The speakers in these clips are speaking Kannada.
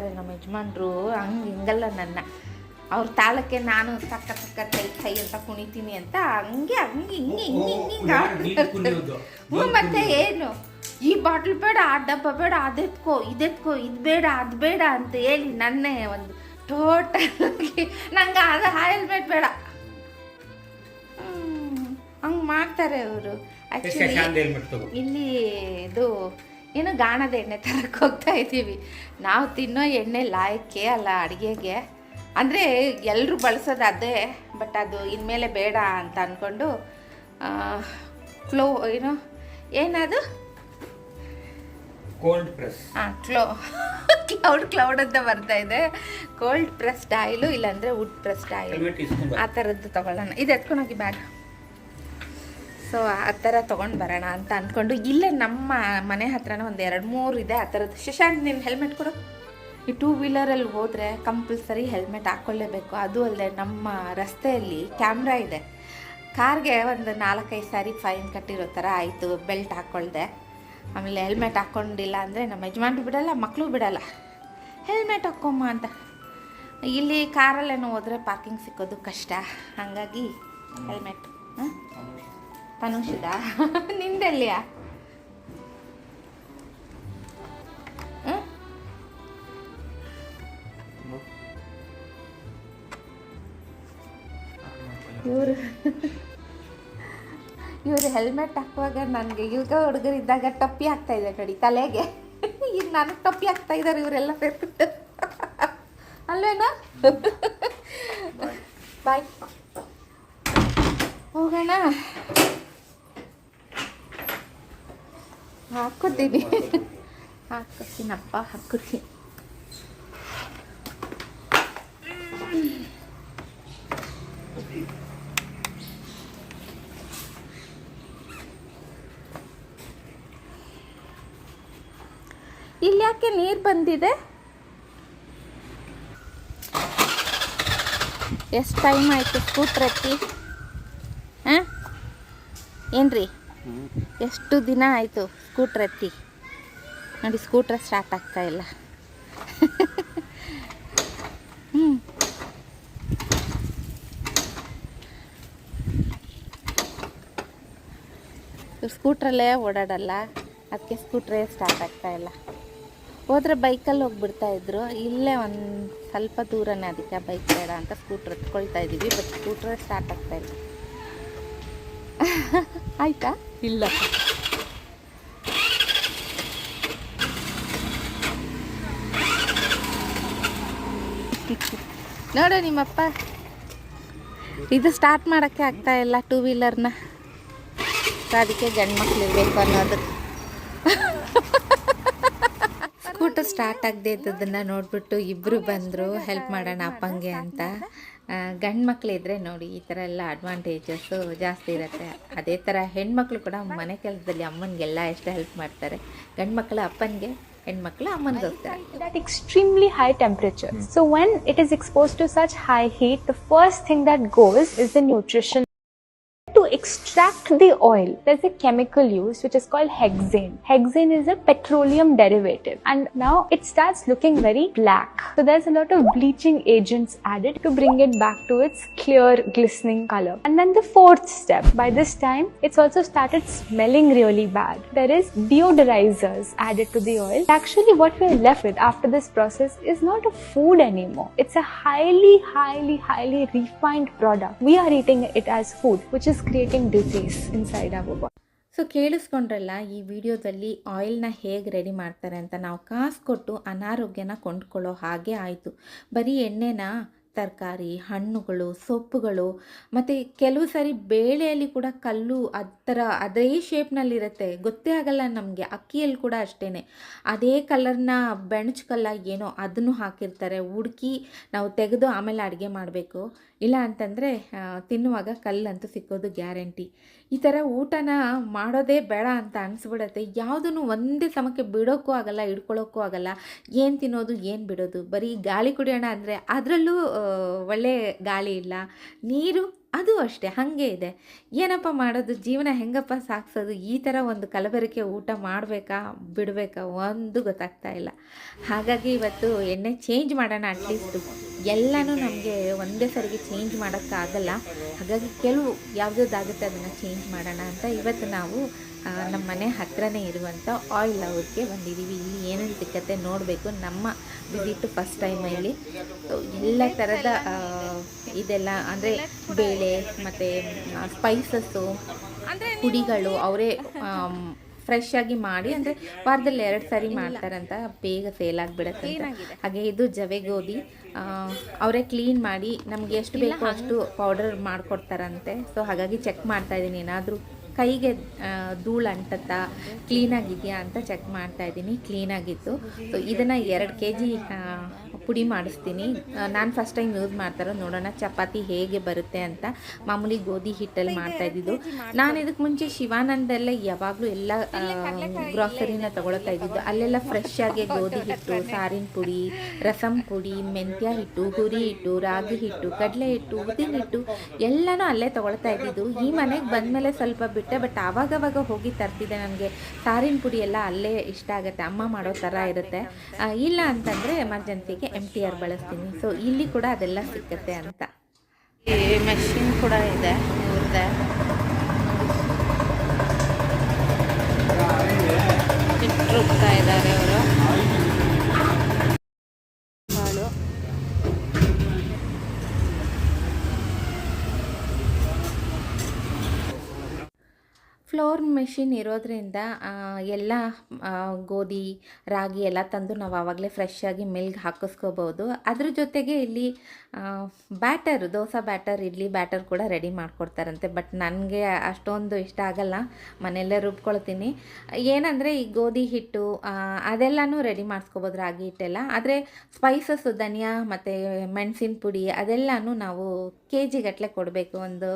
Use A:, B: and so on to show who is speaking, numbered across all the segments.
A: ಮಾಡ್ತಾರೆ ನಮ್ಮ ಯಜಮಾನ್ರು ಹಂಗೆ ಹಿಂಗಲ್ಲ ನನ್ನ. ಅವ್ರ ತಾಳಕ್ಕೆ ನಾನು ತಕ್ಕ ತಕ್ಕ ಕೈ ಕೈ ಅಂತ ಕುಣಿತೀನಿ ಅಂತ ಹಂಗೆ ಹಂಗೆ ಹಿಂಗೆ ಹಿಂಗೆ ಹಿಂಗೆ. ಹ್ಞೂ ಮತ್ತೆ ಏನು? ಈ ಬಾಟ್ಲ್ ಬೇಡ ಆ ಡಬ್ಬ ಬೇಡ ಅದೆತ್ಕೋ ಇದೆತ್ಕೋ ಇದು ಬೇಡ ಅದು ಬೇಡ ಅಂತ ಹೇಳಿ ನನ್ನೇ ಒಂದು ಟೋಟಲ್ ನಂಗೆ ಅದು ಹೆಲ್ಮೆಟ್ ಬೇಡ. ಹಂಗೆ ಮಾಡ್ತಾರೆ ಅವರು. ಆ್ಯಕ್ಚುಲಿ ಇಲ್ಲಿ ಇದು ಏನು ಗಾಣದ ಎಣ್ಣೆ ತರಕ್ಕೆ ಹೋಗ್ತಾ ಇದ್ದೀವಿ. ನಾವು ತಿನ್ನೋ ಎಣ್ಣೆ ಲಾಯಕ್ಕೆ ಅಲ್ಲ ಅಡುಗೆಗೆ. ಅಂದರೆ ಎಲ್ಲರೂ ಬಳಸೋದು ಅದೇ ಬಟ್ ಅದು ಇನ್ಮೇಲೆ ಬೇಡ ಅಂತ ಅಂದ್ಕೊಂಡು ಕ್ಲೋ ಏನು ಏನದು?
B: ಕೋಲ್ಡ್ ಪ್ರೆಸ್
A: ಹಾಂ ಕ್ಲೋ ಕ್ಲೌಡ್ ಕ್ಲೌಡ್ ಅಂತ ಬರ್ತಾ ಇದೆ. ಕೋಲ್ಡ್ ಪ್ರೆಸ್ಡ್ ಆಯಿಲು ಇಲ್ಲಾಂದರೆ ವುಡ್ ಪ್ರೆಸ್ಡ್ ಆಯಿಲ್ ಆ ಥರದ್ದು ತಗೊಳ್ಳೋಣ. ಇದು ಎತ್ಕೊಂಡೋಗಿ ಬ್ಯಾಗ್. ಸೊ ಆ ಥರ ತೊಗೊಂಡು ಬರೋಣ ಅಂತ ಅಂದ್ಕೊಂಡು ಇಲ್ಲೇ ನಮ್ಮ ಮನೆ ಹತ್ರನೇ ಒಂದು ಎರಡು ಮೂರು ಇದೆ ಆ ಥರದ್ದು ಶಶಾಂಕ್, ನೀನು ಹೆಲ್ಮೆಟ್ ಕೊಡು. ಈ ಟೂ ವೀಲರಲ್ಲಿ ಹೋದರೆ ಕಂಪಲ್ಸರಿ ಹೆಲ್ಮೆಟ್ ಹಾಕ್ಕೊಳ್ಳೇಬೇಕು ಅದು ಅಲ್ಲದೆ ನಮ್ಮ ರಸ್ತೆಯಲ್ಲಿ ಕ್ಯಾಮ್ರಾ ಇದೆ. ಕಾರ್ಗೆ ಒಂದು ನಾಲ್ಕೈದು ಸಾರಿ ಫೈನ್ ಕಟ್ಟಿರೋ ಥರ ಆಯಿತು ಬೆಲ್ಟ್ ಹಾಕ್ಕೊಳ್ದೆ ಆಮೇಲೆ ಹೆಲ್ಮೆಟ್ ಹಾಕ್ಕೊಂಡಿಲ್ಲ ಅಂದರೆ ನಮ್ಮ ಯಜಮಾನ್ರು ಬಿಡಲ್ಲ ಮಕ್ಕಳು ಬಿಡಲ್ಲ. ಹೆಲ್ಮೆಟ್ ಹಾಕ್ಕೊಮ್ಮ ಅಂತ. ಇಲ್ಲಿ ಕಾರಲ್ಲೇನೋ ಹೋದರೆ ಪಾರ್ಕಿಂಗ್ ಸಿಕ್ಕೋದು ಕಷ್ಟ. ಹಾಗಾಗಿ ಹೆಲ್ಮೆಟ್ ಹಾಂ? ತನುಷಿದ? ನಿಂದೆಲ್ಲಿಯ? ಇವರು ಇವರು ಹೆಲ್ಮೆಟ್ ಹಾಕುವಾಗ ನನಗೆ ಈಗ ಹುಡುಗರಿದ್ದಾಗ ಟಪ್ಪಿ ಆಗ್ತಾ ಇದೆ ನೋಡಿ ತಲೆಗೆ. ಈಗ ನನಗೆ ಟಪ್ಪಿ ಹಾಕ್ತಾ ಇದ್ದಾರೆ ಇವರೆಲ್ಲ ಸೇರ್ಬಿಟ್ಟು. ಅಲ್ವೇನಾ? ಬಾಯ್ ಹೋಗೋಣ. ಹಾಕೋತೀನಿ ಹಾಕೋತೀನಪ್ಪ ಹಾಕೋತೀನಿ ಇಲ್ಲಿ ಯಾಕೆ ನೀರು ಬಂದಿದೆ? ಎಷ್ಟು ಟೈಮ್ ಆಯಿತು ಸ್ಕೂಟ್ರ್ ಹ ಹಾಂ? ಏನ್ರಿ? ಎಷ್ಟು ದಿನ ಆಯಿತು ಸ್ಕೂಟ್ರ್ ಎತ್ತಿ? ನೋಡಿ, ಸ್ಕೂಟ್ರ್ ಸ್ಟಾರ್ಟ್ ಆಗ್ತಾ ಇಲ್ಲ. ಹ್ಞೂ ಸ್ಕೂಟ್ರಲ್ಲೇ ಓಡಾಡಲ್ಲ. ಅದಕ್ಕೆ ಸ್ಕೂಟ್ರೇ ಸ್ಟಾರ್ಟ್ ಆಗ್ತಾ ಇಲ್ಲ. ಹೋದ್ರೆ ಬೈಕಲ್ಲಿ ಹೋಗ್ಬಿಡ್ತಾ ಇದ್ರು. ಇಲ್ಲೇ ಒಂದು ಸ್ವಲ್ಪ ದೂರನೇ ಅದಕ್ಕೆ ಬೈಕ್ ಬೇಡ ಅಂತ ಸ್ಕೂಟ್ರ್ ಎತ್ಕೊಳ್ತಾ ಇದ್ದೀವಿ ಬಟ್ ಸ್ಕೂಟ್ರೇ ಸ್ಟಾರ್ಟ್ ಆಗ್ತಾ ಇಲ್ಲ. ಆಯ್ತಾ? ಇಲ್ಲ. ನೋಡು ನಿಮ್ಮಪ್ಪ. ಇದು ಸ್ಟಾರ್ಟ್ ಮಾಡೋಕ್ಕೆ ಆಗ್ತಾ ಇಲ್ಲ ಟೂ ವೀಲರ್ನ ಅದಕ್ಕೆ ಗಂಡು ಮಕ್ಳು ಇರಬೇಕು ಅನ್ನೋದು. ಸ್ಕೂಟರ್ ಸ್ಟಾರ್ಟ್ ಆಗದೆ ಇದ್ದದನ್ನು ನೋಡಿಬಿಟ್ಟು ಇಬ್ಬರು ಬಂದರು. ಹೆಲ್ಪ್ ಮಾಡೋಣ ಅಪ್ಪಂಗೆ ಅಂತ. ಗಂಡು ಮಕ್ಕಳು ಇದ್ದರೆ ನೋಡಿ ಈ ಥರ ಎಲ್ಲ ಅಡ್ವಾಂಟೇಜಸ್ಸು ಜಾಸ್ತಿ ಇರುತ್ತೆ. ಅದೇ ಥರ ಹೆಣ್ಮಕ್ಳು ಕೂಡ ಮನೆ ಕೆಲಸದಲ್ಲಿ ಅಮ್ಮನಿಗೆಲ್ಲ ಎಷ್ಟು ಹೆಲ್ಪ್ ಮಾಡ್ತಾರೆ. ಗಂಡು ಮಕ್ಕಳು ಅಪ್ಪನಿಗೆ ಹೆಣ್ಮಕ್ಳು ಅಮ್ಮನಿಗೆ
C: ಹೋಗ್ತಾರೆ that extremely high temperature so when it is expose to such high heat the first thing that goes is the nutrition extract the oil, there's a chemical used which is called hexane. Hexane is a petroleum derivative and now it starts looking very black. So there's a lot of bleaching agents added to bring it back to its clear glistening color. And then the fourth step, by this time it's also started smelling really bad. There is deodorizers added to the oil. Actually what we're left with after this process is not a food anymore. It's a highly, highly, highly refined product. We are eating it as food, which is creating disease inside of body
A: so ಕೇಳಿಸ್ಕೊಂಡ್ರಲ್ಲ, ಈ ವಿಡಿಯೋದಲ್ಲಿ ಆಯಿಲ್ನ ಹೇಗೆ ರೆಡಿ ಮಾಡ್ತಾರೆ ಅಂತ ನಾವು ಕಾಸು ಕೊಟ್ಟು ಅನಾರೋಗ್ಯನ ಕೊಂಡ್ಕೊಳ್ಳೋ ಹಾಗೆ ಆಯಿತು. ಬರೀ ಎಣ್ಣೆನ ತರಕಾರಿ, ಹಣ್ಣುಗಳು, ಸೊಪ್ಪುಗಳು, ಮತ್ತು ಕೆಲವು ಸಾರಿ ಬೇಳೆಯಲ್ಲಿ ಕೂಡ ಕಲ್ಲು ಆ ಥರ ಅದೇ ಶೇಪ್ನಲ್ಲಿರುತ್ತೆ ಗೊತ್ತೇ ಆಗಲ್ಲ ನಮಗೆ, ಅಕ್ಕಿಯಲ್ಲಿ ಕೂಡ ಅಷ್ಟೇ ಅದೇ ಕಲರ್ನ ಬೆಣಚು ಏನೋ ಅದನ್ನು ಹಾಕಿರ್ತಾರೆ. ಹುಡುಕಿ ನಾವು ತೆಗೆದು ಆಮೇಲೆ ಅಡುಗೆ ಮಾಡಬೇಕು. ಇಲ್ಲ ಅಂತಂದರೆ ತಿನ್ನುವಾಗ ಕಲ್ಲಂತೂ ಸಿಕ್ಕೋದು ಗ್ಯಾರಂಟಿ. ಈ ಥರ ಊಟನ ಮಾಡೋದೇ ಬೇಡ ಅಂತ ಅನಿಸ್ಬಿಡತ್ತೆ. ಯಾವುದನ್ನು ಒಂದೇ ಸಮಕ್ಕೆ ಬಿಡೋಕ್ಕೂ ಆಗಲ್ಲ ಹಿಡ್ಕೊಳ್ಳೋಕ್ಕೂ ಆಗಲ್ಲ. ಏನು ತಿನ್ನೋದು, ಏನು ಬಿಡೋದು? ಬರೀ ಗಾಳಿ ಕುಡಿಯೋಣ ಅಂದರೆ ಅದರಲ್ಲೂ ಒಳ್ಳೆ ಗಾಳಿ ಇಲ್ಲ. ನೀರು ಅದು ಅಷ್ಟೇ, ಹಾಗೆ ಇದೆ. ಏನಪ್ಪ ಮಾಡೋದು, ಜೀವನ ಹೆಂಗಪ್ಪ ಸಾಗಿಸೋದು, ಈ ಥರ ಒಂದು ಕಲಬೆರಕೆ ಊಟ ಮಾಡಬೇಕಾ, ಬಿಡಬೇಕಾ, ಒಂದು ಗೊತ್ತಾಗ್ತಾ ಇಲ್ಲ. ಹಾಗಾಗಿ ಇವತ್ತು ಎಣ್ಣೆ ಚೇಂಜ್ ಮಾಡೋಣ ಅಟ್ಲೀಸ್ಟು ಎಲ್ಲನೂ ನಮಗೆ ಒಂದೇ ಸರಿಗೆ ಚೇಂಜ್ ಮಾಡೋಕ್ಕಾಗಲ್ಲ. ಹಾಗಾಗಿ ಕೆಲವು ಯಾವುದಾಗುತ್ತೆ ಅದನ್ನು ಚೇಂಜ್ ಮಾಡೋಣ ಅಂತ ಇವತ್ತು ನಾವು ನಮ್ಮ ಮನೆ ಹತ್ರನೇ ಇರುವಂಥ ಆಯಿಲ್ ಅವ್ರಿಗೆ ಬಂದಿದ್ದೀವಿ ಇಲ್ಲಿ ಏನೇನು ಸಿಕ್ಕತ್ತೆ ನೋಡಬೇಕು. ನಮ್ಮ ವಿಸಿಟ್ ಫಸ್ಟ್ ಟೈಮ್ ಇಲ್ಲಿ ಎಲ್ಲ ಥರದ ಇದೆಲ್ಲ ಅಂದರೆ ಬೇಳೆ ಮತ್ತು ಸ್ಪೈಸಸ್ಸು ಪುಡಿಗಳು ಅವರೇ ಫ್ರೆಶ್ ಆಗಿ ಮಾಡಿ ಅಂದರೆ ವಾರದಲ್ಲಿ ಎರಡು ಸಾರಿ ಮಾಡ್ತಾರಂತ. ಬೇಗ ಸೇಲ್ ಆಗಿಬಿಡತ್ತೆ ಹಾಗೆ ಇದು ಜವೆ ಗೋಧಿ. ಅವರೇ ಕ್ಲೀನ್ ಮಾಡಿ ನಮಗೆ ಎಷ್ಟು ಬೇಕೋ ಅಷ್ಟು ಪೌಡರ್ ಮಾಡಿಕೊಡ್ತಾರಂತೆ. ಸೊ ಹಾಗಾಗಿ ಚೆಕ್ ಮಾಡ್ತಾ ಇದ್ದೀನಿ. ಏನಾದರೂ ಕೈಗೆ ಧೂಳು ಅಂಟತ್ತಾ ಕ್ಲೀನಾಗಿದೆಯಾ ಅಂತ ಚೆಕ್ ಮಾಡ್ತಾ ಇದ್ದೀನಿ ಕ್ಲೀನಾಗಿತ್ತು ಸೊ ಇದನ್ನು ಎರಡು ಕೆ ಜಿ ಪುಡಿ ಮಾಡಿಸ್ತೀನಿ. ನಾನು ಫಸ್ಟ್ ಟೈಮ್ ಯೂಸ್ ಮಾಡ್ತಾರೋ ನೋಡೋಣ, ಚಪಾತಿ ಹೇಗೆ ಬರುತ್ತೆ ಅಂತ ಮಾಮೂಲಿ ಗೋಧಿ ಹಿಟ್ಟಲ್ಲಿ ಮಾಡ್ತಾ ಇದ್ದಿದ್ದು. ನಾನು ಇದಕ್ಕೆ ಮುಂಚೆ ಶಿವಾನಂದಲ್ಲೇ ಯಾವಾಗಲೂ ಎಲ್ಲ ಗ್ರಾಸರಿನ ತಗೊಳ್ತಾ ಇದ್ದಿದ್ದು. ಅಲ್ಲೆಲ್ಲ ಫ್ರೆಶ್ ಆಗಿ ಗೋಧಿ ಹಿಟ್ಟು, ಸಾರಿನ ಪುಡಿ, ರಸಂ ಪುಡಿ, ಮೆಂತ್ಯ ಹಿಟ್ಟು ಹುರಿ ಹಿಟ್ಟು, ರಾಗಿ ಹಿಟ್ಟು, ಕಡಲೆ ಹಿಟ್ಟು, ಉದ್ದಿನ ಹಿಟ್ಟು ಎಲ್ಲನೂ ಅಲ್ಲೇ ತಗೊಳ್ತಾ ಇದ್ದಿದ್ದು. ಈ ಮನೆಗೆ ಬಂದಮೇಲೆ ಸ್ವಲ್ಪ ಬಿಟ್ಟೆ ಬಟ್ ಆವಾಗವಾಗ ಹೋಗಿ ತರ್ತಿದ್ದೆ ನನಗೆ. ಸಾರಿನ ಪುಡಿ ಎಲ್ಲ ಅಲ್ಲೇ ಇಷ್ಟ ಆಗುತ್ತೆ. ಅಮ್ಮ ಮಾಡೋ ಥರ ಇರುತ್ತೆ. ಇಲ್ಲ ಅಂತಂದರೆ ಎಮರ್ಜೆನ್ಸಿಗೆ ಎಂ ಟಿ ಆರ್ ಬಳಸ್ತೀನಿ. ಸೊ ಇಲ್ಲಿ ಕೂಡ ಅದೆಲ್ಲ ಸಿಕ್ಕತ್ತೆ ಅಂತ. ಮೆಷಿನ್ ಕೂಡ ಇದೆ ಇರುತ್ತೆ ಇದ್ದಾರೆ ಅವರು. ಫ್ಲೋರ್ ಮೆಷಿನ್ ಇರೋದ್ರಿಂದ ಎಲ್ಲ ಗೋಧಿ, ರಾಗಿ ಎಲ್ಲ ತಂದು ನಾವು ಆವಾಗಲೇ ಫ್ರೆಶ್ ಆಗಿ ಹಾಕಿಸ್ಕೋಬೋದು. ಅದ್ರ ಜೊತೆಗೆ ಇಲ್ಲಿ batter dosa batter idli batter ಕೂಡ ರೆಡಿ ಮಾಡಿಕೊಡ್ತಾರಂತೆ. ಬಟ್ ನನಗೆ ಅಷ್ಟೊಂದು ಇಷ್ಟ ಆಗಲ್ಲ. ಮನೆಯಲ್ಲೇ ರುಬ್ಕೊಳ್ತೀನಿ. ಏನಂದರೆ ಈ ಗೋಧಿ ಹಿಟ್ಟು ಅದೆಲ್ಲನೂ ರೆಡಿ ಮಾಡಿಸ್ಕೋಬೋದು ರಾಗಿ ಹಿಟ್ಟೆಲ್ಲ. ಆದರೆ ಸ್ಪೈಸಸ್ ಧನಿಯಾ ಮತ್ತು ಮೆಣಸಿನ ಪುಡಿ ಅದೆಲ್ಲನೂ ನಾವು ಕೆ ಜಿಗಟ್ಟಲೆ ಕೊಡಬೇಕು, ಒಂದು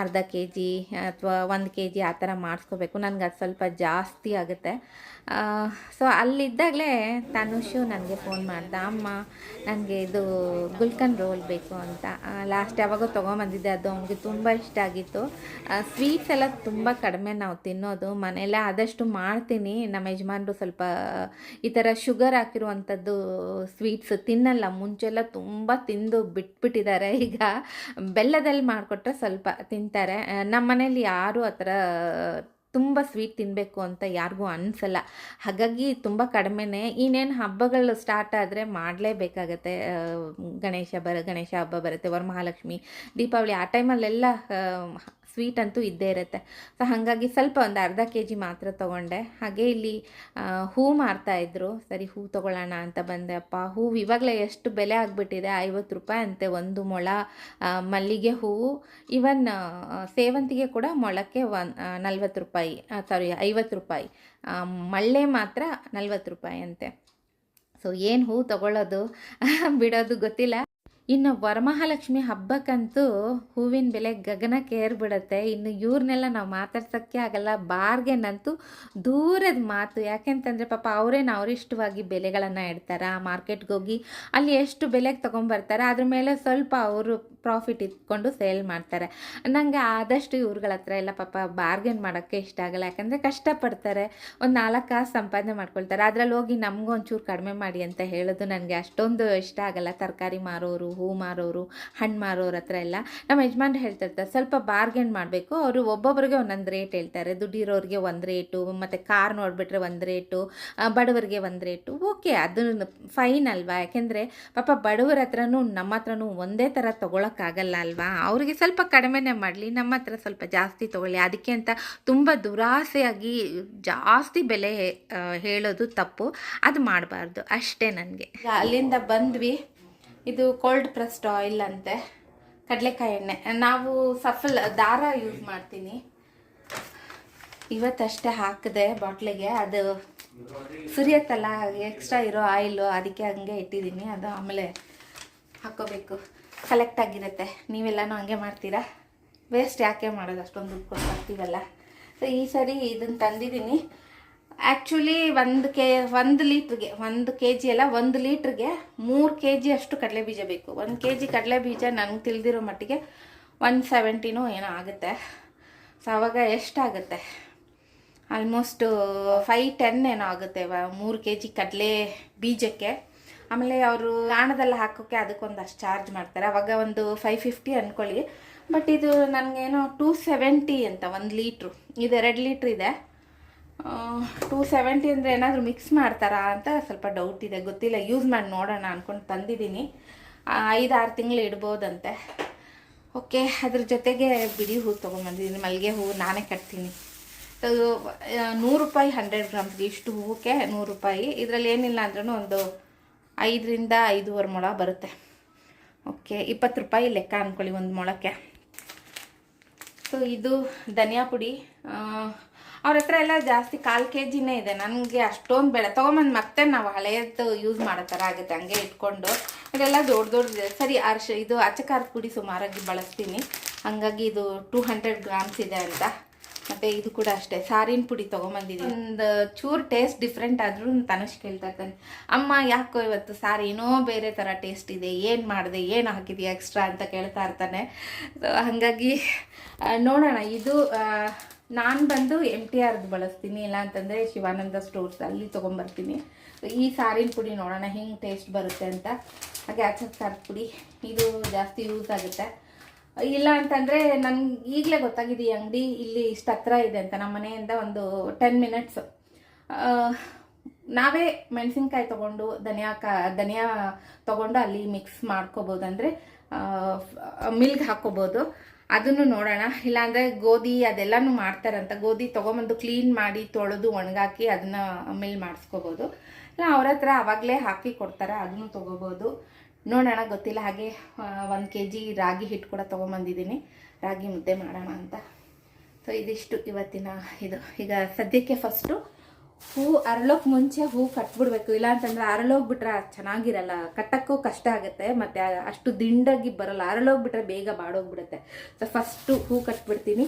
A: ಅರ್ಧ ಕೆ ಜಿ ಅಥವಾ ಒಂದು ಕೆ ಜಿ ಆ ಥರ ಮಾಡಿಸ್ಕೋಬೇಕು. ನನಗೆ ಅದು ಸ್ವಲ್ಪ ಜಾಸ್ತಿ ಆಗುತ್ತೆ. ಸೊ ಅಲ್ಲಿದ್ದಾಗಲೇ ತನುಷು ನನಗೆ ಫೋನ್ ಮಾಡ್ದ, ಅಮ್ಮ, ನನಗೆ ಇದು ಗುಲ್ಕನ್ ರೋಲ್ ಬೇಕು ಅಂತ. ಲಾಸ್ಟ್ ಯಾವಾಗೋ ತೊಗೊಂಬಂದಿದ್ದೆ, ಅದು ಅವನಿಗೆ ತುಂಬ ಇಷ್ಟ ಆಗಿತ್ತು. ಸ್ವೀಟ್ಸ್ ಎಲ್ಲ ತುಂಬ ಕಡಿಮೆ ನಾವು ತಿನ್ನೋದು. ಮನೆಯಲ್ಲೇ ಆದಷ್ಟು ಮಾಡ್ತೀನಿ. ನಮ್ಮ ಯಜಮಾನರು ಸ್ವಲ್ಪ, ಈ ಥರ ಶುಗರ್ ಹಾಕಿರುವಂಥದ್ದು ಸ್ವೀಟ್ಸ್ ತಿನ್ನಲ್ಲ. ಮುಂಚೆಲ್ಲ ತುಂಬ ತಿಂದು ಬಿಟ್ಬಿಟ್ಟಿದ್ದಾರೆ. ಈಗ ಬೆಲ್ಲದಲ್ಲಿ ಮಾಡಿಕೊಟ್ರೆ ಸ್ವಲ್ಪ ತಿಂತಾರೆ. ನಮ್ಮ ಮನೇಲಿ ಯಾರೂ ಆ ಥರ ತುಂಬ ಸ್ವೀಟ್ ತಿನ್ನಬೇಕು ಅಂತ ಯಾರಿಗೂ ಅನಿಸಲ್ಲ. ಹಾಗಾಗಿ ತುಂಬ ಕಡಿಮೆನೇ. ಇನ್ನೇನು ಹಬ್ಬಗಳು ಸ್ಟಾರ್ಟ್ ಆದರೆ ಮಾಡಲೇಬೇಕಾಗತ್ತೆ. ಗಣೇಶ ಬರ, ಗಣೇಶ ಹಬ್ಬ ಬರುತ್ತೆ, ವರಮಹಾಲಕ್ಷ್ಮಿ, ದೀಪಾವಳಿ, ಆ ಟೈಮಲ್ಲೆಲ್ಲ ಸ್ವೀಟ್ ಅಂತೂ ಇದ್ದೇ ಇರುತ್ತೆ. ಸೊ ಹಾಗಾಗಿ ಸ್ವಲ್ಪ ಒಂದು ಅರ್ಧ ಕೆ ಜಿ ಮಾತ್ರ ತೊಗೊಂಡೆ. ಹಾಗೆ ಇಲ್ಲಿ ಹೂ ಮಾರ್ತಾ ಇದ್ರು. ಸರಿ, ಹೂ ತೊಗೊಳ್ಳೋಣ ಅಂತ ಬಂದೆ. ಅಪ್ಪ ಹೂವು ಇವಾಗಲೇ ಎಷ್ಟು ಬೆಲೆ ಆಗಿಬಿಟ್ಟಿದೆ? ಐವತ್ತು ರೂಪಾಯಿ ಅಂತೆ ಒಂದು ಮೊಳ. ಮಲ್ಲಿಗೆ ಹೂವು. ಇವನ್ ಸೇವಂತಿಗೆ ಕೂಡ ಮೊಳಕ್ಕೆ ಒನ್ ನಲ್ವತ್ತು ರೂಪಾಯಿ. ಸಾರಿ ಐವತ್ತು ರೂಪಾಯಿ. ಮಳ್ಳೆ ಮಾತ್ರ ನಲ್ವತ್ತು ರೂಪಾಯಿ ಅಂತೆ. ಸೊ ಏನು ಹೂ ತಗೊಳ್ಳೋದು? ಬಿಡೋದು ಗೊತ್ತಿಲ್ಲ. ಇನ್ನು ವರಮಹಾಲಕ್ಷ್ಮಿ ಹಬ್ಬಕ್ಕಂತೂ ಹೂವಿನ ಬೆಲೆ ಗಗನಕ್ಕೆ ಏರ್ಬಿಡುತ್ತೆ. ಇನ್ನು ಇವ್ರನ್ನೆಲ್ಲ ನಾವು ಮಾತಾಡ್ಸೋಕ್ಕೆ ಆಗಲ್ಲ. ಬಾರ್ಗೆನಂತೂ ದೂರದ ಮಾತು. ಯಾಕೆಂತಂದರೆ ಪಾಪ ಅವರೇನು ಅವರಿಷ್ಟವಾಗಿ ಬೆಲೆಗಳನ್ನು ಇಡ್ತಾರೆ. ಮಾರ್ಕೆಟ್ಗೆ ಹೋಗಿ ಅಲ್ಲಿ ಎಷ್ಟು ಬೆಲೆಗೆ ತೊಗೊಂಬರ್ತಾರೆ, ಅದ್ರ ಮೇಲೆ ಸ್ವಲ್ಪ ಅವರು ಪ್ರಾಫಿಟ್ ಇಟ್ಕೊಂಡು ಸೇಲ್ ಮಾಡ್ತಾರೆ. ನನಗೆ ಆದಷ್ಟು ಇವ್ರುಗಳ ಹತ್ರ ಎಲ್ಲ ಪಾಪ ಬಾರ್ಗೆನ್ ಮಾಡೋಕ್ಕೆ ಇಷ್ಟ ಆಗಲ್ಲ. ಯಾಕಂದರೆ ಕಷ್ಟಪಡ್ತಾರೆ. ಒಂದು ನಾಲ್ಕು ಕಾಸು ಸಂಪಾದನೆ ಮಾಡ್ಕೊಳ್ತಾರೆ. ಅದರಲ್ಲಿ ಹೋಗಿ ನಮಗೂ ಒಂಚೂರು ಕಡಿಮೆ ಮಾಡಿ ಅಂತ ಹೇಳೋದು ನನಗೆ ಅಷ್ಟೊಂದು ಇಷ್ಟ ಆಗಲ್ಲ. ತರಕಾರಿ ಮಾರೋರು ಹೂ ಮಾರೋರು, ಹಣ್ಣು ಮಾರೋರ ಹತ್ರ ಎಲ್ಲ ನಮ್ಮ ಯಜಮಾನ್ರು ಹೇಳ್ತಿರ್ತಾರೆ ಸ್ವಲ್ಪ ಬಾರ್ಗೇನ್ ಮಾಡಬೇಕು. ಅವರು ಒಬ್ಬೊಬ್ಬರಿಗೆ ಒಂದೊಂದು ರೇಟ್ ಹೇಳ್ತಾರೆ. ದುಡ್ಡಿರೋರಿಗೆ ಒಂದು ರೇಟು ಮತ್ತು ಕಾರ್ ನೋಡಿಬಿಟ್ರೆ ಒಂದು ರೇಟು ಬಡವರಿಗೆ ಒಂದು ರೇಟು ಓಕೆ ಅದನ್ನು ಫೈನ್ ಅಲ್ವಾ? ಯಾಕೆಂದರೆ ಪಾಪ ಬಡವರ ಹತ್ರನೂ ನಮ್ಮ ಹತ್ರನೂ ಒಂದೇ ಥರ ತೊಗೊಳಕ್ಕಾಗಲ್ಲ ಅಲ್ವಾ? ಅವರಿಗೆ ಸ್ವಲ್ಪ ಕಡಿಮೆನೇ ಮಾಡಲಿ, ನಮ್ಮ ಹತ್ರ ಸ್ವಲ್ಪ ಜಾಸ್ತಿ ತೊಗೊಳ್ಳಿ. ಅದಕ್ಕೆ ಅಂತ ತುಂಬ ದುರಾಸೆಯಾಗಿ ಜಾಸ್ತಿ ಬೆಲೆ ಹೇಳೋದು ತಪ್ಪು. ಅದು ಮಾಡಬಾರ್ದು. ಅಷ್ಟೇ ನನಗೆ. ಅಲ್ಲಿಂದ ಬಂದ್ವಿ. ಇದು ಕೋಲ್ಡ್ ಪ್ರೆಸ್ಡ್ ಆಯಿಲ್ ಅಂತೆ, ಕಡಲೆಕಾಯಿ ಎಣ್ಣೆ. ನಾವು ಸಫಲ್, ದಾರ ಯೂಸ್ ಮಾಡ್ತೀನಿ. ಇವತ್ತಷ್ಟೇ ಹಾಕಿದೆ ಬಾಟ್ಲಿಗೆ. ಅದು ಸುರಿಯತ್ತಲ್ಲ ಎಕ್ಸ್ಟ್ರಾ ಇರೋ ಆಯಿಲು ಅದಕ್ಕೆ ಹಂಗೆ ಇಟ್ಟಿದ್ದೀನಿ. ಅದು ಆಮೇಲೆ ಹಾಕೋಬೇಕು. ಕಲೆಕ್ಟ್ ಆಗಿರುತ್ತೆ. ನೀವೆಲ್ಲನೂ ಹಂಗೆ ಮಾಡ್ತೀರಾ? ವೇಸ್ಟ್ ಯಾಕೆ ಮಾಡೋದು? ಅಷ್ಟೊಂದು ದುಡ್ಡು ಕೊಟ್ಟು ಬರ್ತೀವಲ್ಲ ಸೊ ಈ ಸರಿ ಇದನ್ನು ತಂದಿದ್ದೀನಿ. ಆ್ಯಕ್ಚುಲಿ ಒಂದು ಕೆ, ಒಂದು ಲೀಟ್ರಿಗೆ, ಒಂದು ಕೆ ಜಿ ಅಲ್ಲ, ಒಂದು ಲೀಟ್ರಿಗೆ ಮೂರು ಕೆ ಜಿ ಅಷ್ಟು ಕಡಲೆ ಬೀಜ ಬೇಕು. ಒಂದು ಕೆ ಜಿ ಕಡಲೆ ಬೀಜ ನನಗೆ ತಿಳಿದಿರೋ ಮಟ್ಟಿಗೆ ಒನ್ ಸೆವೆಂಟಿನೂ ಏನೋ ಆಗುತ್ತೆ. ಸೊ ಅವಾಗ ಎಷ್ಟಾಗುತ್ತೆ? ಆಲ್ಮೋಸ್ಟ್ ಫೈ ಟೆನ್ ಏನೋ ಆಗುತ್ತೆ ಮೂರು ಕೆ ಜಿ ಕಡಲೆ ಬೀಜಕ್ಕೆ. ಆಮೇಲೆ ಅವರು ಗಾಣದಲ್ಲಿ ಹಾಕೋಕ್ಕೆ ಅದಕ್ಕೊಂದಷ್ಟು ಚಾರ್ಜ್ ಮಾಡ್ತಾರೆ. ಅವಾಗ ಒಂದು ಫೈವ್ ಫಿಫ್ಟಿ ಅಂದ್ಕೊಳ್ಳಿ ಬಟ್ ಇದು ನನಗೇನೋ ಟೂ ಸೆವೆಂಟಿ ಅಂತ, ಒಂದು ಲೀಟ್ರು. ಇದು ಎರಡು ಲೀಟ್ರ್ ಇದೆ. ಟೂ ಸೆವೆಂಟಿ ಅಂದರೆ ಏನಾದರೂ ಮಿಕ್ಸ್ ಮಾಡ್ತಾರಾ ಅಂತ ಸ್ವಲ್ಪ ಡೌಟ್ ಇದೆ. ಗೊತ್ತಿಲ್ಲ ಯೂಸ್ ಮಾಡಿ ನೋಡೋಣ ಅಂದ್ಕೊಂಡು ತಂದಿದ್ದೀನಿ. ಐದು ಆರು ತಿಂಗಳು ಇಡ್ಬೋದಂತೆ. ಓಕೆ ಅದ್ರ ಜೊತೆಗೆ ಬಿಡಿ ಹೂ ತೊಗೊಂಬಂದಿದ್ದೀನಿ. ಮಲ್ಲಿಗೆ ಹೂವು ನಾನೇ ಕಟ್ತೀನಿ. ನೂರು ರೂಪಾಯಿ ಹಂಡ್ರೆಡ್ ಗ್ರಾಮ್ಸ್ಗೆ ಇಷ್ಟು ಹೂವಕ್ಕೆ ನೂರು ರೂಪಾಯಿ. ಇದರಲ್ಲಿ ಏನಿಲ್ಲ ಅಂದ್ರೂ ಒಂದು ಐದರಿಂದ ಐದೂವರೆ ಮೊಳ ಬರುತ್ತೆ. ಓಕೆ ಇಪ್ಪತ್ತು ರೂಪಾಯಿ ಲೆಕ್ಕ ಅಂದ್ಕೊಳ್ಳಿ ಒಂದು ಮೊಳಕ್ಕೆ. ಸೊ ಇದು ಧನಿಯಾ ಪುಡಿ. ಅವ್ರ ಹತ್ರ ಎಲ್ಲ ಜಾಸ್ತಿ ಕಾಲು ಕೆ ಜಿನೇ ಇದೆ. ನನಗೆ ಅಷ್ಟೊಂದು ಬೇಡ. ತೊಗೊಂಬಂದು ಮತ್ತೆ ನಾವು ಹಳೆಯದ್ದು ಯೂಸ್ ಮಾಡೋ ಥರ ಆಗುತ್ತೆ. ಹಂಗೆ ಇಟ್ಕೊಂಡು ಅದೆಲ್ಲ ದೊಡ್ಡ ದೊಡ್ಡದಿದೆ ಸರಿ ಅರ್ಶ ಇದು ಅಚ್ಚಕಾರದ ಪುಡಿ ಸುಮಾರಾಗಿ ಬಳಸ್ತೀನಿ. ಹಾಗಾಗಿ ಇದು ಟೂ ಹಂಡ್ರೆಡ್ ಗ್ರಾಮ್ಸ್ ಇದೆ ಅಂತ. ಮತ್ತು ಇದು ಕೂಡ ಅಷ್ಟೇ. ಸಾರಿನ ಪುಡಿ ತೊಗೊಂಬಂದಿದ್ದೀನಿ ಒಂದು ಚೂರು ಟೇಸ್ಟ್ ಡಿಫ್ರೆಂಟ್ ಆದರೂ ತನುಷ್ ಕೇಳ್ತಾ ಇರ್ತಾನೆ. ಅಮ್ಮ, ಯಾಕೋ ಇವತ್ತು ಸಾರಿ ಏನೋ ಬೇರೆ ಥರ ಟೇಸ್ಟ್ ಇದೆ. ಏನು ಮಾಡಿದೆ? ಏನು ಹಾಕಿದೆಯಾ ಎಕ್ಸ್ಟ್ರಾ? ಅಂತ ಕೇಳ್ತಾ ಇರ್ತಾನೆ. ಸೊ ಹಾಗಾಗಿ ನೋಡೋಣ. ಇದು ನಾನು ಬಂದು ಎಂ ಟಿ ಆರ್ದು ಬಳಸ್ತೀನಿ, ಇಲ್ಲ ಅಂತಂದರೆ ಶಿವಾನಂದ ಸ್ಟೋರ್ಸ್ ಅಲ್ಲಿ ತೊಗೊಂಬರ್ತೀನಿ. ಈ ಸಾರಿನ ಪುಡಿ ನೋಡೋಣ, ಹೆಂಗೆ ಟೇಸ್ಟ್ ಬರುತ್ತೆ ಅಂತ. ಹಾಗೆ ಆಚೆ ಖಾರದ ಪುಡಿ, ಇದು ಜಾಸ್ತಿ ಯೂಸ್ ಆಗುತ್ತೆ. ಇಲ್ಲ ಅಂತಂದರೆ ನನಗೆ ಈಗಲೇ ಗೊತ್ತಾಗಿದೆ ಈ ಅಂಗಡಿ, ಇಲ್ಲಿ ಇಷ್ಟು ಹತ್ರ ಇದೆ ಅಂತ. ನಮ್ಮ ಮನೆಯಿಂದ ಒಂದು ಟೆನ್ ಮಿನಿಟ್ಸ್ ನಾವೇ ಮೆಣಸಿನ್ಕಾಯಿ ತೊಗೊಂಡು, ಧನಿಯಾ ಕಾ, ಧನಿಯಾ ತೊಗೊಂಡು ಅಲ್ಲಿ ಮಿಕ್ಸ್ ಮಾಡ್ಕೋಬೋದು ಅಂದರೆ ಮಿಲ್ಕ್ ಹಾಕ್ಕೋಬೋದು ಅದನ್ನು ನೋಡೋಣ. ಇಲ್ಲಾಂದರೆ ಗೋಧಿ ಅದೆಲ್ಲನೂ ಮಾಡ್ತಾರಂತ. ಗೋಧಿ ತೊಗೊಂಬಂದು ಕ್ಲೀನ್ ಮಾಡಿ ತೊಳೆದು ಒಣಗಾಕಿ ಅದನ್ನ ಮಿಲ್ ಮಾಡಿಸ್ಕೋಬೋದು. ಇಲ್ಲ, ಅವ್ರ ಹತ್ರ ಆವಾಗಲೇ ಹಾಕಿ ಕೊಡ್ತಾರೆ, ಅದನ್ನು ತೊಗೋಬೋದು. ನೋಡೋಣ, ಗೊತ್ತಿಲ್ಲ. ಹಾಗೆ ಒಂದು ಕೆ ಜಿ ರಾಗಿ ಹಿಟ್ಟು ಕೂಡ ತೊಗೊಂಬಂದಿದ್ದೀನಿ. ರಾಗಿ ಮುದ್ದೆ ಮಾಡೋಣ ಅಂತ. ಸೊ ಇದಿಷ್ಟು ಇವತ್ತಿನ ಇದು. ಈಗ ಸದ್ಯಕ್ಕೆ ಫಸ್ಟು ಹೂ ಅರಳೋಕ್ ಮುಂಚೆ ಹೂ ಕಟ್ಬಿಡ್ಬೇಕು. ಇಲ್ಲ ಅಂತಂದ್ರೆ ಅರಳೋಗ್ಬಿಟ್ರೆ ಚೆನ್ನಾಗಿರಲ್ಲ. ಕಟ್ಟಕ್ಕೂ ಕಷ್ಟ ಆಗುತ್ತೆ. ಮತ್ತು ಅಷ್ಟು ದಿಂಡಾಗಿ ಬರಲ್ಲ. ಅರಳೋಗ್ಬಿಟ್ರೆ ಬೇಗ ಬಾಡೋಗ್ಬಿಡುತ್ತೆ. ಸೊ ಫಸ್ಟು ಹೂ ಕಟ್ಬಿಡ್ತೀನಿ.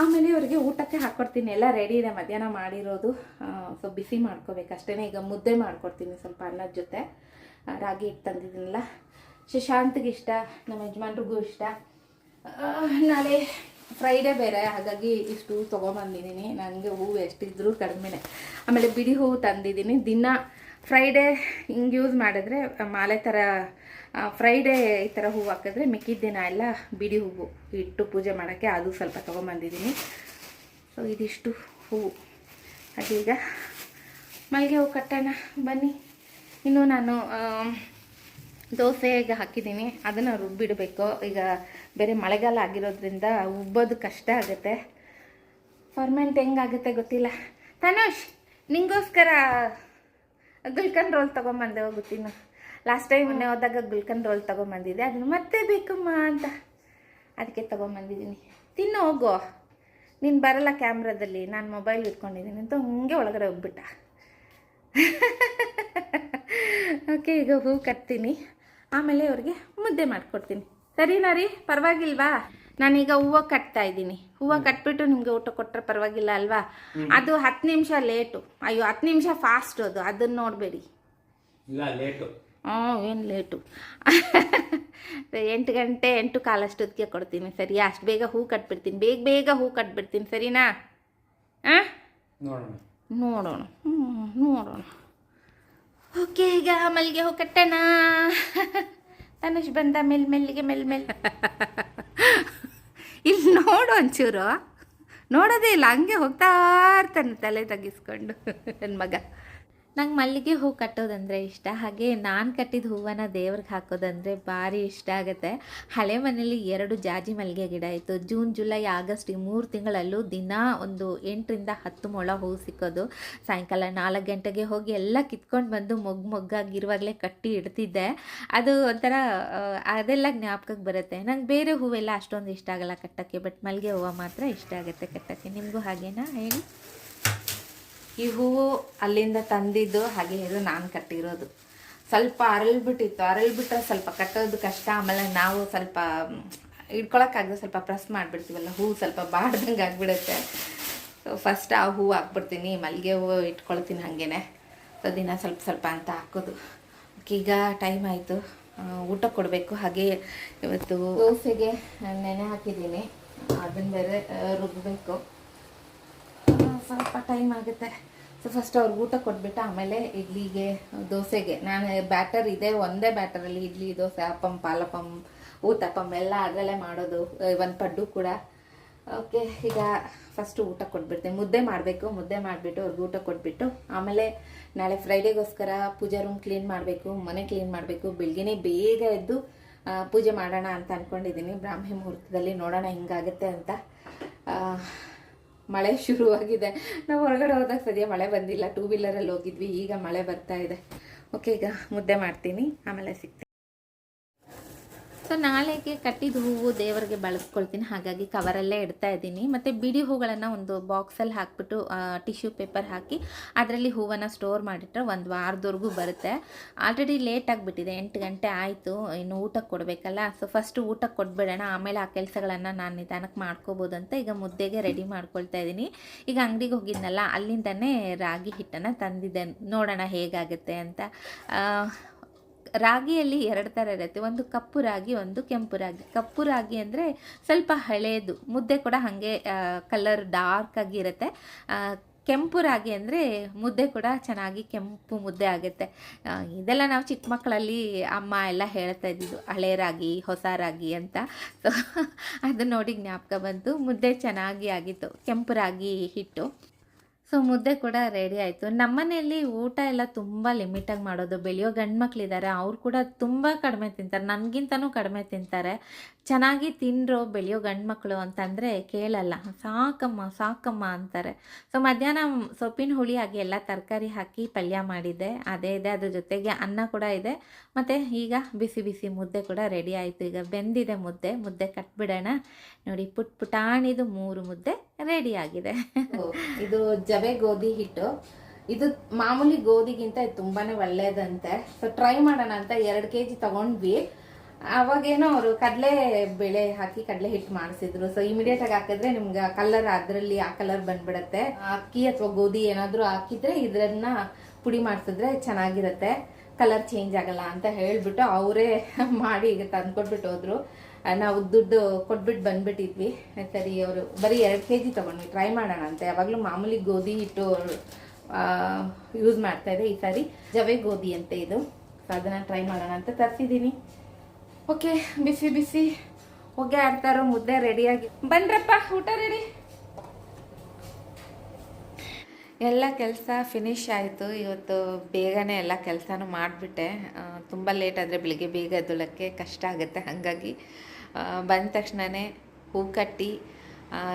A: ಆಮೇಲೆ ಅವರಿಗೆ ಊಟಕ್ಕೆ ಹಾಕ್ಕೊಡ್ತೀನಿ ಎಲ್ಲ ರೆಡಿ ಇದೆ. ಮಧ್ಯಾಹ್ನ ಮಾಡಿರೋದು. ಸೊ ಬಿಸಿ ಮಾಡ್ಕೋಬೇಕು ಅಷ್ಟೇ ಈಗ ಮುದ್ದೆ ಮಾಡ್ಕೊಡ್ತೀನಿ ಸ್ವಲ್ಪ ಅನ್ನದ ಜೊತೆ. ರಾಗಿ ಹಿಟ್ಟು ತಂದಿದ್ದೀನಲ್ಲ. ಶಶಾಂತ್ಗೆ ಇಷ್ಟ. ನಮ್ಮ ಯಜಮಾನ್ರಿಗೂ ಇಷ್ಟ. ನಾಳೆ ಫ್ರೈಡೇ ಬೇರೆ, ಹಾಗಾಗಿ ಇಷ್ಟು ತೊಗೊಂಬಂದಿದ್ದೀನಿ. ನನಗೆ ಹೂವು ಎಷ್ಟಿದ್ರೂ ಕಡಿಮೆನೆ. ಆಮೇಲೆ ಬಿಡಿ ಹೂವು ತಂದಿದ್ದೀನಿ. ದಿನ ಫ್ರೈಡೇ ಹಿಂಗೆ ಯೂಸ್ ಮಾಡಿದ್ರೆ, ಮಾಲೆ ಥರ ಫ್ರೈಡೇ ಈ ಥರ ಹೂವು ಹಾಕಿದ್ರೆ ಮಿಕ್ಕಿದ ದಿನ ಎಲ್ಲ ಬಿಡಿ ಹೂವು ಇಟ್ಟು ಪೂಜೆ ಮಾಡೋಕ್ಕೆ ಅದು ಸ್ವಲ್ಪ ತೊಗೊಂಬಂದಿದ್ದೀನಿ. ಸೊ ಇದಿಷ್ಟು ಹೂವು ಅದೀಗ ಮಲ್ಲಿಗೆ ಹೂವು ಕಟ್ಟೋಣ. ಬನ್ನಿ. ಇನ್ನು ನಾನು ದೋಸೆ ದೋಸೆಗೆ ಹಾಕಿದ್ದೀನಿ. ಅದನ್ನು ರುಬ್ಬಿಡಬೇಕು. ಈಗ ಬೇರೆ ಮಳೆಗಾಲ ಆಗಿರೋದ್ರಿಂದ ಉಬ್ಬೋದು ಕಷ್ಟ ಆಗುತ್ತೆ. ಫರ್ಮೆಂಟ್ ಹೆಂಗಾಗುತ್ತೆ ಗೊತ್ತಿಲ್ಲ. ತನುಷ್, ನಿಂಗೋಸ್ಕರ ಗುಲ್ಕನ್ ರೋಲ್ ತೊಗೊಂಬಂದೆ ಹೋಗುತ್ತೀನ ಲಾಸ್ಟ್ ಟೈಮ್ ಮೊನ್ನೆ ಹೋದಾಗ ಗುಲ್ಕನ್ ರೋಲ್ ತೊಗೊಂಬಂದಿದ್ದೆ. ಅದನ್ನು ಮತ್ತೆ ಬೇಕಮ್ಮ ಅಂತ. ಅದಕ್ಕೆ ತೊಗೊಂಬಂದಿದ್ದೀನಿ. ತಿನ್ನು ಹೋಗು. ನೀನು ಬರಲ್ಲ ಕ್ಯಾಮ್ರಾದಲ್ಲಿ. ನಾನು ಮೊಬೈಲ್ ಇಟ್ಕೊಂಡಿದ್ದೀನಿ ಅಂತ ಹಂಗೆ ಒಳಗಡೆ ಹೋಗ್ಬಿಟ್ಟ. ಓಕೆ ಈಗ ಹೂ ಕಟ್ತೀನಿ. ಆಮೇಲೆ ಅವ್ರಿಗೆ ಮುದ್ದೆ ಮಾಡಿಕೊಡ್ತೀನಿ. ಸರಿನಾ ರೀ? ಪರವಾಗಿಲ್ವಾ? ನಾನೀಗ ಹೂವು ಕಟ್ತಾ ಇದ್ದೀನಿ. ಹೂವು ಕಟ್ಬಿಟ್ಟು ನಿಮಗೆ ಊಟ ಕೊಟ್ಟರೆ ಪರವಾಗಿಲ್ಲ ಅಲ್ವಾ? ಅದು ಹತ್ತು ನಿಮಿಷ ಲೇಟು. ಅಯ್ಯೋ ಹತ್ತು ನಿಮಿಷ ಫಾಸ್ಟ್ ಅದು. ಅದನ್ನು ನೋಡಬೇಡಿ. ಹ್ಞೂ ಏನು ಲೇಟು. ಎಂಟು ಗಂಟೆ ಎಂಟು ಕಾಲಷ್ಟೊತ್ತಿಗೆ ಕೊಡ್ತೀನಿ ಸರಿ ಅಷ್ಟು ಬೇಗ ಹೂ ಕಟ್ಬಿಡ್ತೀನಿ. ಬೇಗ ಬೇಗ ಹೂ ಕಟ್ಬಿಡ್ತೀನಿ ಸರಿನಾ? ಹಾಂ?
B: ನೋಡೋಣ.
A: ನೋಡೋಣ. ಹ್ಞೂ ನೋಡೋಣ. ಓಕೆ ಈಗ ಮಲ್ಲಿಗೆ ಹೂ ಕಟ್ಟೋಣ. ತನುಷ್ ಬಂದ, ಮೆಲ್ ಮೆಲ್ಲಿಗೆ ಮೆಲ್ ಮೆಲ್. ಇಲ್ಲಿ ನೋಡು ಒಂಚೂರು. ನೋಡೋದೇ ಇಲ್ಲ, ಹಂಗೆ ಹೋಗ್ತಾ ಇರ್ತಾನೆ ತಲೆ ತಗ್ಗಿಸ್ಕೊಂಡು ನನ್ನ ಮಗ. ನಂಗೆ ಮಲ್ಲಿಗೆ ಹೂ ಕಟ್ಟೋದಂದರೆ ಇಷ್ಟ. ಹಾಗೆ ನಾನು ಕಟ್ಟಿದ ಹೂವನ್ನು ದೇವ್ರಿಗೆ ಹಾಕೋದಂದರೆ ಭಾರಿ ಇಷ್ಟ ಆಗುತ್ತೆ. ಹಳೆ ಮನೇಲಿ ಎರಡು ಜಾಜಿ ಮಲ್ಲಿಗೆ ಗಿಡ ಇತ್ತು. ಜೂನ್, ಜುಲೈ, ಆಗಸ್ಟ್ ಈ ಮೂರು ತಿಂಗಳಲ್ಲೂ ದಿನ ಒಂದು ಎಂಟರಿಂದ ಹತ್ತು ಮೊಳ ಹೂ ಸಿಕ್ಕೋದು. ಸಾಯಂಕಾಲ ನಾಲ್ಕು ಗಂಟೆಗೆ ಹೋಗಿ ಎಲ್ಲ ಕಿತ್ಕೊಂಡು ಬಂದು ಮೊಗ್ಗು ಮೊಗ್ಗಾಗಿರುವಾಗಲೇ ಕಟ್ಟಿ ಇಡ್ತಿದ್ದೆ. ಅದು ಒಂಥರ ಅದೆಲ್ಲ ಜ್ಞಾಪಕಕ್ಕೆ ಬರುತ್ತೆ. ನಂಗೆ ಬೇರೆ ಹೂವೆಲ್ಲ ಅಷ್ಟೊಂದು ಇಷ್ಟ ಆಗಲ್ಲ ಕಟ್ಟೋಕ್ಕೆ, ಬಟ್ ಮಲ್ಲಿಗೆ ಹೂವು ಮಾತ್ರ ಇಷ್ಟ ಆಗುತ್ತೆ ಕಟ್ಟೋಕ್ಕೆ. ನಿಮಗೂ ಹಾಗೇನಾ ಹೇಳಿ? ಈ ಹೂವು ಅಲ್ಲಿಂದ ತಂದಿದ್ದು ಹಾಗೆ ಇದು ನಾನು ಕಟ್ಟಿರೋದು. ಸ್ವಲ್ಪ ಅರಳ್ಬಿಟ್ಟಿತ್ತು ಅರಳ್ಬಿಟ್ರೆ ಸ್ವಲ್ಪ ಕಟ್ಟೋದು ಕಷ್ಟ. ಆಮೇಲೆ ನಾವು ಸ್ವಲ್ಪ ಇಟ್ಕೊಳಕ್ಕಾಗದೆ ಸ್ವಲ್ಪ ಪ್ರೆಸ್ ಮಾಡಿಬಿಡ್ತೀವಲ್ಲ ಹೂವು ಸ್ವಲ್ಪ ಬಾಡ್ದಂಗೆ ಆಗಿಬಿಡುತ್ತೆ. ಸೊ ಫಸ್ಟ್ ಆ ಹೂವು ಹಾಕ್ಬಿಡ್ತೀನಿ. ಮಲ್ಲಿಗೆ ಹೂವು ಇಟ್ಕೊಳ್ತೀನಿ ಹಾಗೇನೆ. ಸೊ ದಿನ ಸ್ವಲ್ಪ ಸ್ವಲ್ಪ ಅಂತ ಹಾಕೋದು. ಈಗ ಟೈಮ್ ಆಯಿತು. ಊಟ ಕೊಡಬೇಕು. ಹಾಗೆ ಇವತ್ತು ದೋಸೆಗೆ ನೆನೆ ಹಾಕಿದ್ದೀನಿ. ಅದನ್ನ ಬೇರೆ ರುಬ್ಬಬೇಕು ಸ್ವಲ್ಪ ಟೈಮ್ ಆಗುತ್ತೆ. ಸೊ ಫಸ್ಟ್ ಅವ್ರಿಗೆ ಊಟ ಕೊಟ್ಬಿಟ್ಟು ಆಮೇಲೆ ಇಡ್ಲಿಗೆ, ದೋಸೆಗೆ. ನಾನು ಬ್ಯಾಟರ್ ಇದೆ, ಒಂದೇ ಬ್ಯಾಟರಲ್ಲಿ ಇಡ್ಲಿ, ದೋಸೆ ಅಪ್ಪಂ ಪಾಲಪಂ ಊತಪ್ಪಂ ಎಲ್ಲ ಅದರಲ್ಲೇ ಮಾಡೋದು. ಒಂದು ಪಡ್ಡು ಕೂಡ. ಓಕೆ ಈಗ ಫಸ್ಟು ಊಟ ಕೊಟ್ಬಿಡ್ತೀನಿ ಮುದ್ದೆ ಮಾಡಬೇಕು. ಮುದ್ದೆ ಮಾಡಿಬಿಟ್ಟು ಅವ್ರಿಗೆ ಊಟ ಕೊಟ್ಬಿಟ್ಟು ಆಮೇಲೆ ನಾಳೆ ಫ್ರೈಡೇಗೋಸ್ಕರ ಪೂಜಾ ರೂಮ್ ಕ್ಲೀನ್ ಮಾಡಬೇಕು, ಮನೆ ಕ್ಲೀನ್ ಮಾಡಬೇಕು. ಬೆಳಗ್ಗೆನೇ ಬೇಗ ಎದ್ದು ಪೂಜೆ ಮಾಡೋಣ ಅಂತ ಅಂದ್ಕೊಂಡಿದ್ದೀನಿ ಬ್ರಾಹ್ಮಿ ಮುಹೂರ್ತದಲ್ಲಿ ನೋಡೋಣ ಹಿಂಗಾಗುತ್ತೆ ಅಂತ. ಮಳೆ ಶುರುವಾಗಿದೆ. ನಾವು ಹೊರಗಡೆ ಹೋದಾಗ ಸದ್ಯ ಮಳೆ ಬಂದಿಲ್ಲ. ಟೂ ವೀಲರಲ್ಲಿ ಹೋಗಿದ್ವಿ. ಈಗ ಮಳೆ ಬರ್ತಾ ಇದೆ. ಓಕೆ ಈಗ ಮುದ್ದೆ ಮಾಡ್ತೀನಿ. ಆಮೇಲೆ ಸಿಗ್ತೀನಿ. ಸೊ ನಾಳೆಗೆ ಕಟ್ಟಿದ ಹೂವು ದೇವರಿಗೆ ಬಳಸ್ಕೊಳ್ತೀನಿ. ಹಾಗಾಗಿ ಕವರಲ್ಲೇ ಇಡ್ತಾ ಇದ್ದೀನಿ. ಮತ್ತು ಬಿಡಿ ಹೂಗಳನ್ನು ಒಂದು ಬಾಕ್ಸಲ್ಲಿ ಹಾಕ್ಬಿಟ್ಟು ಟಿಶ್ಯೂ ಪೇಪರ್ ಹಾಕಿ ಅದರಲ್ಲಿ ಹೂವನ್ನು ಸ್ಟೋರ್ ಮಾಡಿಟ್ರೆ ಒಂದು ವಾರದವರೆಗೂ ಬರುತ್ತೆ. ಆಲ್ರೆಡಿ ಲೇಟ್ ಆಗಿಬಿಟ್ಟಿದೆ. ಎಂಟು ಗಂಟೆ ಆಯಿತು. ಇನ್ನು ಊಟಕ್ಕೆ ಕೊಡಬೇಕಲ್ಲ. ಸೊ ಫಸ್ಟು ಊಟಕ್ಕೆ ಕೊಟ್ಬಿಡೋಣ. ಆಮೇಲೆ ಆ ಕೆಲಸಗಳನ್ನು ನಾನು ನಿಧಾನಕ್ಕೆ ಮಾಡ್ಕೋಬೋದು ಅಂತ ಈಗ ಮುದ್ದೆಗೆ ರೆಡಿ ಮಾಡ್ಕೊಳ್ತಾ ಇದ್ದೀನಿ. ಈಗ ಅಂಗಡಿಗೆ ಹೋಗಿದ್ನಲ್ಲ, ಅಲ್ಲಿಂದನೇ ರಾಗಿ ಹಿಟ್ಟನ್ನು ತಂದಿದ್ದೆ ನೋಡೋಣ ಹೇಗಾಗುತ್ತೆ ಅಂತ. ರಾಗಿಯಲ್ಲಿ ಎರಡು ಥರ ಇರುತ್ತೆ. ಒಂದು ಕಪ್ಪು ರಾಗಿ, ಒಂದು ಕೆಂಪು ರಾಗಿ. ಕಪ್ಪು ರಾಗಿ ಅಂದರೆ ಸ್ವಲ್ಪ ಹಳೇದು. ಮುದ್ದೆ ಕೂಡ ಹಾಗೆ ಕಲರ್ ಡಾರ್ಕ್ ಆಗಿರುತ್ತೆ ಕೆಂಪು ರಾಗಿ ಅಂದರೆ ಮುದ್ದೆ ಕೂಡ ಚೆನ್ನಾಗಿ ಕೆಂಪು ಮುದ್ದೆ ಆಗುತ್ತೆ. ಇದೆಲ್ಲ ನಾವು ಚಿಕ್ಕ ಮಕ್ಕಳಲ್ಲಿ ಅಮ್ಮ ಎಲ್ಲ ಹೇಳ್ತಾ ಇದ್ದಿದ್ದು, ಹಳೆ ರಾಗಿ, ಹೊಸ ರಾಗಿ ಅಂತ. ಸೊ ಅದು ನೋಡಿ ಜ್ಞಾಪಕ ಬಂತು. ಮುದ್ದೆ ಚೆನ್ನಾಗಿ ಆಗಿತ್ತು. ಕೆಂಪು ರಾಗಿ ಹಿಟ್ಟು. ಸೊ ಮುದ್ದೆ ಕೂಡ ರೆಡಿ ಆಯಿತು. ನಮ್ಮನೆಯಲ್ಲಿ ಊಟ ಎಲ್ಲ ತುಂಬ ಲಿಮಿಟಾಗಿ ಮಾಡೋದು. ಬೆಳೆಯೋ ಗಂಡು ಮಕ್ಕಳಿದ್ದಾರೆ ಅವ್ರು ಕೂಡ ತುಂಬ ಕಡಿಮೆ ತಿಂತಾರೆ. ನನಗಿಂತನೂ ಕಡಿಮೆ ತಿಂತಾರೆ. ಚೆನ್ನಾಗಿ ತಿಂದರು ಬೆಳೆಯೋ ಗಂಡು ಮಕ್ಕಳು ಅಂತಂದರೆ ಕೇಳಲ್ಲ. ಸಾಕಮ್ಮ ಸಾಕಮ್ಮ ಅಂತಾರೆ. ಸೊ ಮಧ್ಯಾಹ್ನ ಸೊಪ್ಪಿನ ಹುಳಿ ಹಾಗೆ ಎಲ್ಲ ತರಕಾರಿ ಹಾಕಿ ಪಲ್ಯ ಮಾಡಿದ್ದೆ. ಅದೇ ಇದೆ, ಅದ್ರ ಜೊತೆಗೆ ಅನ್ನ ಕೂಡ ಇದೆ. ಮತ್ತು ಈಗ ಬಿಸಿ ಬಿಸಿ ಮುದ್ದೆ ಕೂಡ ರೆಡಿ ಆಯಿತು. ಈಗ ಬೆಂದಿದೆ ಮುದ್ದೆ. ಮುದ್ದೆ ಕಟ್ಬಿಡೋಣ. ನೋಡಿ ಪುಟ್ ಪುಟಾಣಿದು ಮೂರು ಮುದ್ದೆ ರೆಡಿ ಆಗಿದೆ. ಇದು ಜವೆ ಗೋಧಿ ಹಿಟ್ಟು. ಇದು ಮಾಮೂಲಿ ಗೋಧಿಗಿಂತ ಇದು ತುಂಬಾನೇ ಒಳ್ಳೇದಂತೆ. ಸೊ ಟ್ರೈ ಮಾಡೋಣ ಅಂತ ಎರಡು ಕೆ ಜಿ ತಗೊಂಡ್ವಿ. ಅವಾಗೇನೋ ಅವರು ಕಡಲೆ ಬೇಳೆ ಹಾಕಿ ಕಡಲೆ ಹಿಟ್ಟು ಮಾಡಿಸಿದ್ರು. ಸೊ ಇಮಿಡಿಯೇಟ್ ಆಗಿ ಹಾಕಿದ್ರೆ ನಿಮ್ಗೆ ಕಲರ್ ಅದರಲ್ಲಿ ಆ ಕಲರ್ ಬಂದ್ಬಿಡತ್ತೆ. ಅಕ್ಕಿ ಅಥವಾ ಗೋಧಿ ಏನಾದರೂ ಹಾಕಿದ್ರೆ ಇದನ್ನ ಪುಡಿ ಮಾಡಿಸಿದ್ರೆ ಚೆನ್ನಾಗಿರುತ್ತೆ. ಕಲರ್ ಚೇಂಜ್ ಆಗಲ್ಲ ಅಂತ ಹೇಳ್ಬಿಟ್ಟು ಅವರೇ ಮಾಡಿ ಈಗ ತಂದ್ಕೊಟ್ಬಿಟ್ಟು ಹೋದ್ರು. ನಾವು ದುಡ್ಡು ಕೊಟ್ಬಿಟ್ಟು ಬಂದ್ಬಿಟ್ಟಿದ್ವಿ. ಸರಿ, ಅವರು ಬರೀ ಎರಡು ಕೆ ಜಿ ತೊಗೊಂಡ್ವಿ. ಟ್ರೈ ಮಾಡೋಣ ಅಂತ. ಯಾವಾಗಲೂ ಮಾಮೂಲಿ ಗೋಧಿ ಹಿಟ್ಟು ಯೂಸ್ ಮಾಡ್ತಾ ಇದೆ ಈ ಸಾರಿ. ಜವೆ ಗೋಧಿ ಅಂತ ಇದು. ಸೊ ಅದನ್ನು ಟ್ರೈ ಮಾಡೋಣ ಅಂತ ತರಿಸಿದ್ದೀನಿ. ಓಕೆ ಬಿಸಿ ಬಿಸಿ. ಹೊಗೆ ಆಡ್ತಾರೋ ಮುದ್ದೆ ರೆಡಿಯಾಗಿ ಬನ್ರಪ್ಪ, ಊಟ ರೆಡಿ ಎಲ್ಲ ಕೆಲಸ ಫಿನಿಶ್ ಆಯಿತು. ಇವತ್ತು ಬೇಗನೆ ಎಲ್ಲ ಕೆಲಸನೂ ಮಾಡಿಬಿಟ್ಟೆ. ತುಂಬ ಲೇಟ್ ಆದರೆ ಬೆಳಿಗ್ಗೆ ಬೇಗ ಎದ್ದೊಳಕ್ಕೆ ಕಷ್ಟ ಆಗುತ್ತೆ. ಹಾಗಾಗಿ ಬಂದ ತಕ್ಷಣವೇ ಹೂ ಕಟ್ಟಿ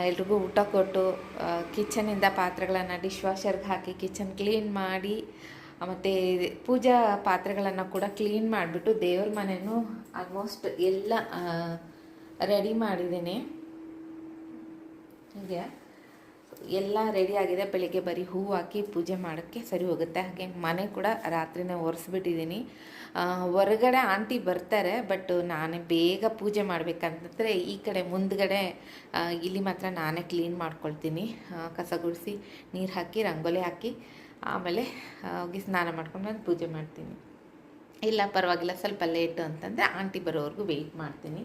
A: ಎಲ್ರಿಗೂ ಊಟ ಕೊಟ್ಟು ಕಿಚನಿಂದ ಪಾತ್ರೆಗಳನ್ನು ಡಿಶ್ ವಾಷರ್ಗೆ ಹಾಕಿ ಕಿಚನ್ ಕ್ಲೀನ್ ಮಾಡಿ ಮತ್ತು ಪೂಜಾ ಪಾತ್ರೆಗಳನ್ನು ಕೂಡ ಕ್ಲೀನ್ ಮಾಡಿಬಿಟ್ಟು ದೇವ್ರ ಮನೆಯೂ ಆಲ್ಮೋಸ್ಟ್ ಎಲ್ಲ ರೆಡಿ ಮಾಡಿದ್ದೀನಿ. ಹೀಗೆ. ಎಲ್ಲ ರೆಡಿ ಆಗಿದೆ. ಬೆಳಿಗ್ಗೆ ಬರೀ ಹೂವು ಹಾಕಿ ಪೂಜೆ ಮಾಡೋಕ್ಕೆ ಸರಿ ಹೋಗುತ್ತೆ. ಹಾಗೆ ಮನೆ ಕೂಡ ರಾತ್ರಿನೇ ಒರೆಸ್ಬಿಟ್ಟಿದ್ದೀನಿ. ಹೊರಗಡೆ ಆಂಟಿ ಬರ್ತಾರೆ, ಬಟ್ ನಾನೇ ಬೇಗ ಪೂಜೆ ಮಾಡಬೇಕಂತಂದರೆ ಈ ಕಡೆ ಮುಂದ್ಗಡೆ ಇಲ್ಲಿ ಮಾತ್ರ ನಾನೇ ಕ್ಲೀನ್ ಮಾಡ್ಕೊಳ್ತೀನಿ. ಕಸ ಗುಡಿಸಿ, ನೀರು ಹಾಕಿ, ರಂಗೋಲಿ ಹಾಕಿ, ಆಮೇಲೆ ಹೋಗಿ ಸ್ನಾನ ಮಾಡ್ಕೊಂಡು ನಾನು ಪೂಜೆ ಮಾಡ್ತೀನಿ. ಇಲ್ಲ ಪರವಾಗಿಲ್ಲ, ಸ್ವಲ್ಪ ಲೇಟು ಅಂತಂದರೆ ಆಂಟಿ ಬರೋವರೆಗೂ ವೆಯ್ಟ್ ಮಾಡ್ತೀನಿ.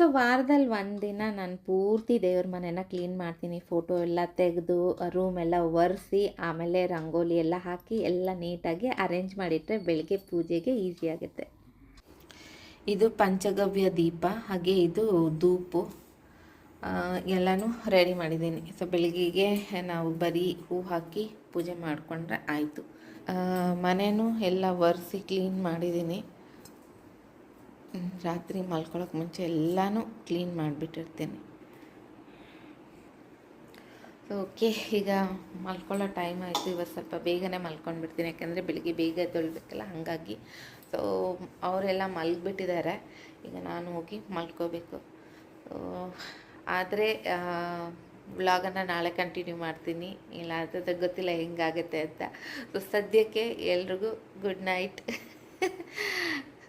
A: ಸೊ ವಾರದಲ್ಲಿ ಒಂದಿನ ನಾನು ಪೂರ್ತಿ ದೇವ್ರ ಮನೆನ ಕ್ಲೀನ್ ಮಾಡ್ತೀನಿ. ಫೋಟೋ ಎಲ್ಲ ತೆಗೆದು ರೂಮ್ ಎಲ್ಲ ಒರೆಸಿ, ಆಮೇಲೆ ರಂಗೋಲಿ ಎಲ್ಲ ಹಾಕಿ, ಎಲ್ಲ ನೀಟಾಗಿ ಅರೇಂಜ್ ಮಾಡಿಟ್ರೆ ಬೆಳಗ್ಗೆ ಪೂಜೆಗೆ ಈಸಿ ಆಗುತ್ತೆ. ಇದು ಪಂಚಗವ್ಯ ದೀಪ, ಹಾಗೆ ಇದು ಧೂಪು. ಎಲ್ಲನೂ ರೆಡಿ ಮಾಡಿದ್ದೀನಿ. ಸೊ ಬೆಳಗ್ಗೆಗೆ ನಾವು ಬರೀ ಹೂ ಹಾಕಿ ಪೂಜೆ ಮಾಡಿಕೊಂಡ್ರೆ ಆಯಿತು. ಮನೆಯೂ ಎಲ್ಲ ಒರೆಸಿ ಕ್ಲೀನ್ ಮಾಡಿದ್ದೀನಿ. ರಾತ್ರಿ ಮಲ್ಕೊಳ್ಳೋಕೆ ಮುಂಚೆ ಎಲ್ಲನೂ ಕ್ಲೀನ್ ಮಾಡಿಬಿಟ್ಟಿರ್ತೀನಿ. ಸೊ ಓಕೆ ಈಗ ಮಲ್ಕೊಳ್ಳೋ ಟೈಮ್ ಆಯಿತು. ಇವತ್ತು ಸ್ವಲ್ಪ ಬೇಗನೆ ಮಲ್ಕೊಂಡ್ಬಿಡ್ತೀನಿ. ಯಾಕೆಂದರೆ ಬೆಳಿಗ್ಗೆ ಬೇಗ ಎದ್ದೊಳ್ಬೇಕಲ್ಲ, ಹಾಗಾಗಿ. ಸೊ ಅವರೆಲ್ಲ ಮಲಗಿಬಿಟ್ಟಿದ್ದಾರೆ. ಈಗ ನಾನು ಹೋಗಿ ಮಲ್ಕೋಬೇಕು. ಆದರೆ ವ್ಲಾಗನ್ನು ನಾಳೆ ಕಂಟಿನ್ಯೂ ಮಾಡ್ತೀನಿ. ಇಲ್ಲ ಅಂತ ಗೊತ್ತಿಲ್ಲ ಹೆಂಗಾಗುತ್ತೆ ಅಂತ. ಸೊ ಸದ್ಯಕ್ಕೆ ಎಲ್ರಿಗೂ ಗುಡ್ ನೈಟ್